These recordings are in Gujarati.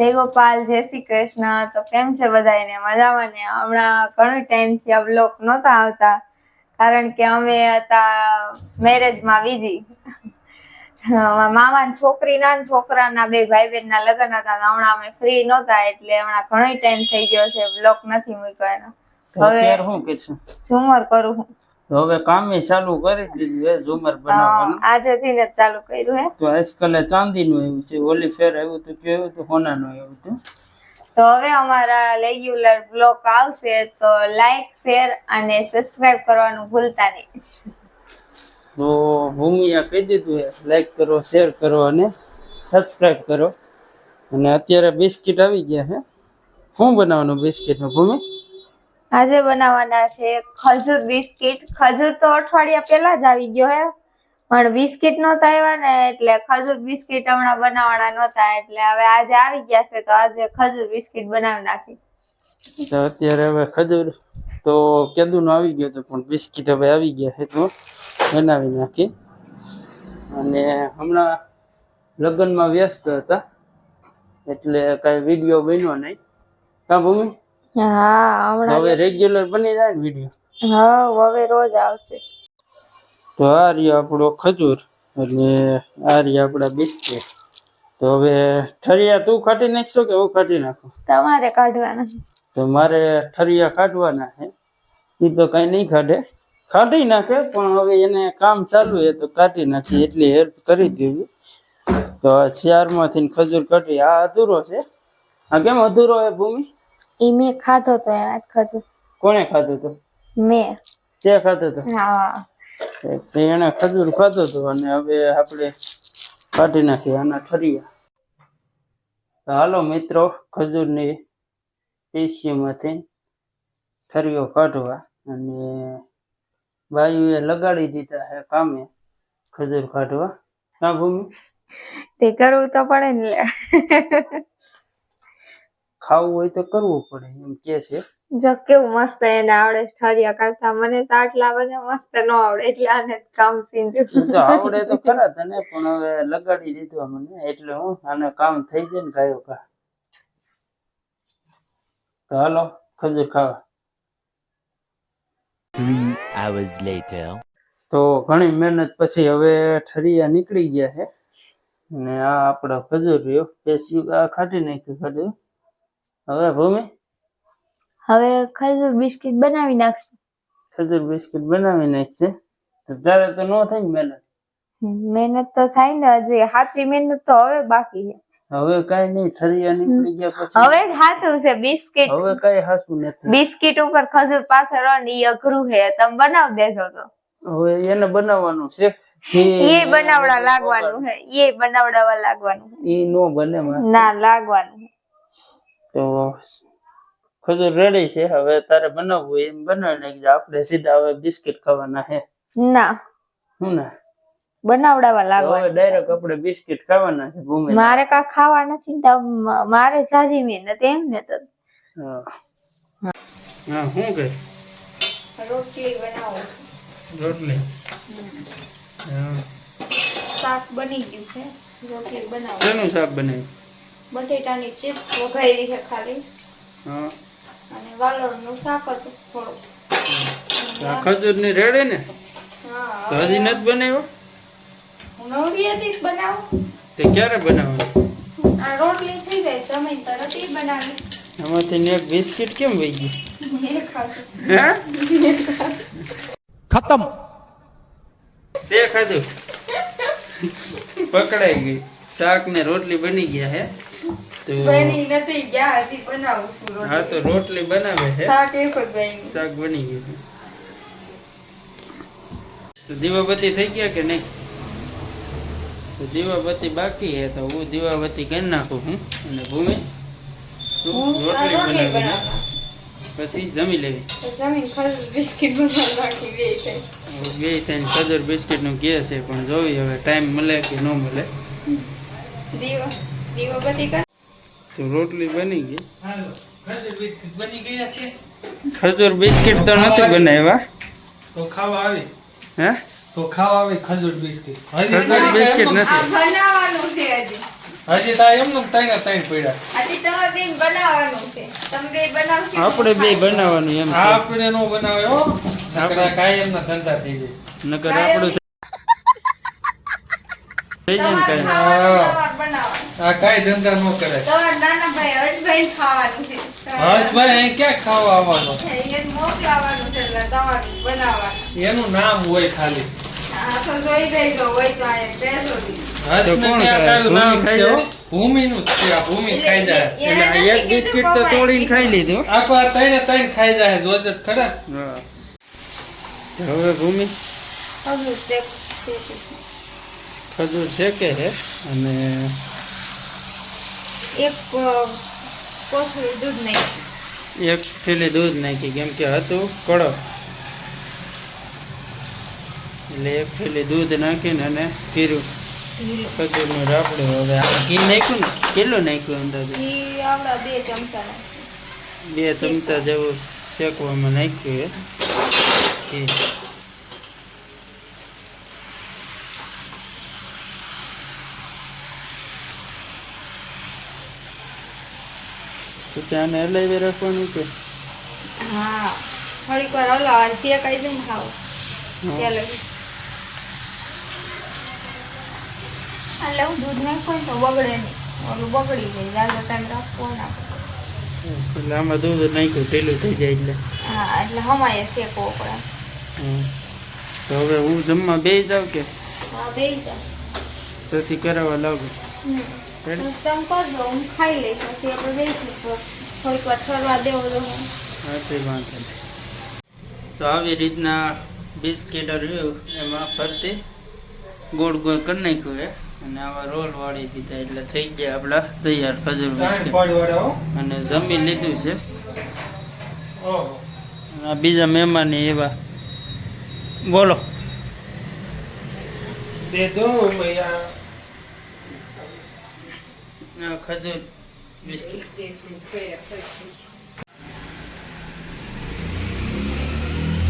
જય ગોપાલ જય શ્રી કૃષ્ણ. તો કેમ છે બધાને મજામાં ને? હમણાં ઘણો ટાઈમથી આ બ્લોગ નહોતા આવતા કારણ કે અમે હતા મેરેજમાં બીજી મામા છોકરીના ને છોકરાના બે ભાઈ બહેનના લગ્ન હતા હમણાં અમે ફ્રી નહોતા એટલે હમણાં ઘણો ટાઈમ થઈ ગયો છે બ્લોક નથી મૂક્યો એનો. હવે- ઝુમર કરું હું. હવે કામે ચાલુ કરી દીધું હે ઝુમર બનાવવાનું. આજેથી ને ચાલુ કર્યું હે. તો આજકાલે ચાંદીનું એવું છે ઓલી ફેર આવ્યું તો કેવું હતું સોનાનું આવ્યું હતું. તો હવે અમારા રેગ્યુલર બ્લોગ આવશે તો લાઈક શેર અને સબસ્ક્રાઇબ કરવાનું ભૂલતા નહીં. તો ભૂમિયા કહી દીધું હે લાઈક કરો શેર કરો અને સબસ્ક્રાઈબ કરો. અને અત્યારે બિસ્કિટ આવી ગયા હે. શું બનાવવાનું બિસ્કિટનું ભૂમિ? આજે બનાવવાના છે ખજૂર બિસ્કિટ. ખજૂર તો અઠવાડિયા પહેલા જ આવી ગયો હે. પણ બિસ્કિટ નહોતા આવ્યા ને એટલે ખજૂર બિસ્કિટ હમણાં બનાવવાના નહોતા. એટલે હવે આજે આવી ગયા છે તો આજે ખજૂર બિસ્કિટ બનાવી નાખી. તો અત્યારે હવે ખજૂર તો કેદુનો આવી ગયું હતું, પણ બિસ્કિટ હવે આવી ગયા છે તો બનાવી નાખી. અને હમણાં લગ્નમાં વ્યસ્ત હતા, એટલે કાંઈ વીડિયો બન્યો નહીં. કાં ભૂમિ હા હમણાં હવે રેગ્યુલર બની જાય ને વીડિયો હા હવે રોજ આવશે. તો આ રહ્યો આપણો ખજૂર અને આ રહ્યા આપણા બિસ્કિટ. તો હવે ઠરિયા તું કાઢી નાખશો કે હું કાઢી નાખું? તમારે કાઢવાના તો મારે ઠરિયા કાઢવાના છે. એ તો કઈ નહીં કાઢે. કાઢી નાખે પણ હવે એને કામ ચાલુ છે તો કાઢી નાખી એટલી હેલ્પ કરી દેવી. તો ચારમાંથી ખજૂર કાઢી. આ અધૂરો છે. આ કેમ અધૂરો છે ભૂમિ? ઈ મેં ખાધો તો એના જ ખજૂર કોણે ખાધું તો મેં. તે ખાધું તો હા. તો એને ખજૂર ખાધો તો અને હવે આપણે કાઢી નાખીએ આના ઠરિયા. હાલો મિત્રો ખજૂરની પેશીમાંથી ઠરિયો કાઢવા અને બાયુએ લગાડી દીધા હે કામે ખજૂર કાઢવા. ના ભૂમિ? તે કરવું તો પડે ને. ખાવું હોય તો કરવું પડે એમ કે છે. જો કેવું મસ્ત એને આવડે ઠરિયા કાઢતા મને તો આટલા બધા મસ્ત ન આવડે એટલે આને કામ સીન સીધું તો આવડે તો ખરા તને પણ હવે લગાડી દીધું મને એટલે હું આને કામ થઈ જાય ને ગાયો કા તો હાલો ખજૂર ખાવા. Three hours later. તો ઘણી મહેનત પછી હવે ઠરિયા નીકળી ગયા છે ને આ આપણો ખજૂર રહ્યો. પેસ્યું આ ખાટી નાખ્યું ખજૂર હવે ભૂમિ? હવે ખજૂર બિસ્કિટ બનાવી નાખશે. ખજૂર બિસ્કિટ બનાવી નાખશે? તો તારે તો ન થાય ને મહેનત? મહેનત તો થાય ને હજી સાચી મહેનત તો હવે બાકી છે. હવે કઈ નહીં ઠરિયા નીકળી ગયા પછી. હવે સાચું છે બિસ્કિટ. હવે કઈ હાસું નથી. બિસ્કિટ ઉપર ખજૂર પાથર ને ઈ અઘરું છે તમે બનાવી દેજો તો. હવે એને બનાવવાનું છે? એ બનાવડા લાગવાનું છે એ બનાવડાવા લાગવાનું ઈ નો બને ના લાગવાનું તો ખજૂર રેડી છે. હવે તારે બનાવવું એમ બનાવી નાખજે. આપણે સીધા હવે બિસ્કિટ ખાવાના છે ના. હું ને? બનાવડાવા હવે લાગવાનું. ડાયરેક્ટ આપણે બિસ્કિટ ખાવાના છે ભૂમિ મારે કા ખાવા નથી તો મારે સાજી મહેનત એમ ને તો. હા. હા કે? રોટલી બનાવો રોટલી? હા. શાક બની ગયું છે. રોટલી બનાવો શેનું શાક બનાવ્યું? બટેટાની ચિપ્સ વઘાઈ છે ખાલી. અને વાલોળનું શાક હતું થોડું ક્યારે બનાવી બિસ્કિટ કેમ વહી ગઈ ખતમ. ખાધું? પકડાઈ ગઈ. શાક ને રોટલી બની ગયા હે. બની નથી ગયા હજી બનાવું છું હા તો રોટલી બનાવે છે. શાક એક જ બન્યું શાક બની ગયું તો દીવાબત્તી થઈ ગયા કે નહીં? તો દીવાબત્તી બાકી છે તો હું દીવાબત્તી કરી નાખું હું અને ભૂમિ હું રોટલી બનાવી પછી જમી લેવી. જમીન ખજૂર બિસ્કિટ બે છે. બે ખજૂર બિસ્કિટનું કહે છે પણ જોવી હવે ટાઈમ મળે કે ન મળે. દીવા દીવા કર તો રોટલી બની ગઈ. ખજૂર બિસ્કિટ તો નથી બનાવ્યા. તો ખાવા આવી. હે? તો ખાવા આવી ખજૂર બિસ્કિટ. ખજૂર બિસ્કિટ નથી. બનાવવાનું છે હજી. હજી તા એમનું ત્રણે ત્રણ પડ્યા. હજી તમારે બેન બનાવવાનું છે. તમે બે બનાવશો આપણે બે બનાવવાનું એમ આપણે નો બનાવ્યો આપણે કાયમ ના ધંધા થઈ જાય. નકર આપણું થઈ જાય ને આ કાંઈ ધંધા ન કરે. તમારા નાના ભાઈ હર્ષભાઈ ખાવાનું છે. હર્ષભાઈ અહીં ક્યાં ખાવા આવવાનો? એને મોકલાવાનું છે એટલે તમારે બનાવવાનું. એનું નામ હોય ખાલી. આ તો જોઈ જાય હોય તો આ ભૂમિ ખાઈ જાય. એટલે આ એક બિસ્કિટ તો તોડીને ખાઈ લીધું. આખો આ ત્રણે ત્રણ ખાઈ જાય જોજે ખરા. હવે ભૂમિ? ખજૂર શેકે છે? અને એક કોથળી દૂધ નાખી. એક થેલી દૂધ નાખી કેમ કે હતું કડક. એટલે એક થેલી દૂધ નાખીને અને પીરું ખજૂરનું રાપડું હવે આ ઘી નાખ્યું ને? કેટલું નાખ્યું અંદાજે? આપણા બે ચમચા બે ચમચા જેવું શેકવામાં નાખ્યું એ ઘી. પછી આને હલાવી રાખવાનું કે? હા થોડીક વાર હલાવા શેકાઈ દઉં ખાવ. ત્યાં એટલે હું દૂધ નાખું તો બગડે નહીં. ઓલું બગડી જાય જાજો ટાઈમ રાખવો. એટલે આમાં દૂધ નાખ્યું ઢીલું થઈ જાય એટલે. હા એટલે હમાય શેકવો પડે. તો હવે હું જમવા બે જાઉં કે? હા બે પછી કરાવવા લાગુ. હમ. તમે કરજો હું ખાઈ લઈ પછી આપણે બેસી તો થોડીક વાર ઠરવા દેવો તો હા. તે વાંધો તો આવી રીતના બિસ્કિટ રહ્યું એમાં ફરતી ગોળ ગોળ કરી નાખ્યું એ અને આવા રોલ વાળી દીધા એટલે થઈ ગયા આપણા તૈયાર ખજૂર બિસ્કિટ. અને જમી લીધું છે. આ બીજા મહેમાન એવા. બોલો. દે દો ભૈયા ખજૂર બિસ્કિટ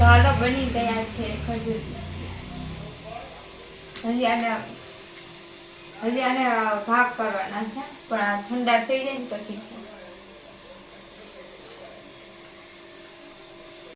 હાલો બની તૈયાર છે ખજૂર હજી આને હજી આને ભાગ કરવાના છે, પણ આ ઠંડા થઈ જાય ને પછી